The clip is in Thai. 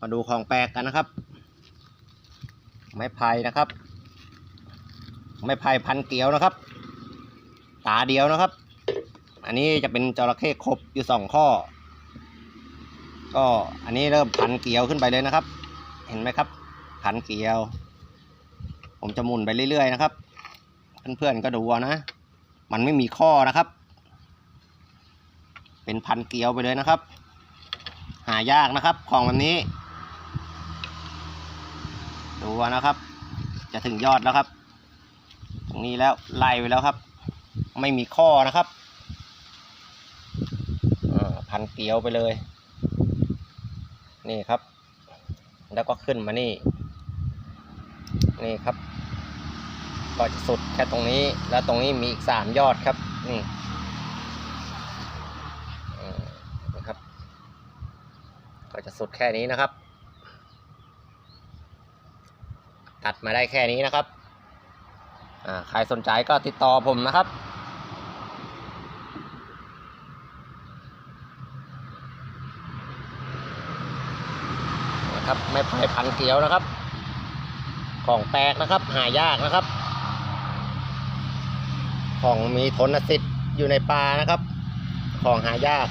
มาดูของแปลกกันนะครับ ไม้ไผ่นะครับ ไม้ไผ่พันเกลียวนะครับ ตาเดียวนะครับ อันนี้จะเป็นจระเข้ครบอยู่สองข้อ ก็อันนี้เริ่มพันเกลียวขึ้นไปเลยนะครับ เห็นไหมครับ พันเกลียว ผมจะหมุนไปเรื่อยๆนะครับ เพื่อนๆก็ดูนะ มันไม่มีข้อนะครับ เป็นพันเกลียวไปเลยนะครับหายากนะครับ ของแบบนี้ ดูนะครับ จะถึงยอดแล้วครับ ตรงนี้แล้วไล่ไปแล้วครับ ไม่มีข้อนะครับพันเกลียวไปเลย นี่ครับ แล้วก็ขึ้นมานี่ นี่ครับก็จะสุดแค่ตรงนี้ แล้วตรงนี้มีอีกสามยอดครับ นี่นะครับ ก็จะสุดแค่นี้นะครับ ตัดมาได้แค่นี้นะครับใครสนใจก็ติดต่อผมนะครับ นะครับไม่ไผ่พันเกลียวนะครับ ของแปลกนะครับ หายากนะครับ ของมีทนสิทธิ์อยู่ในป่านะครับ ของหายาก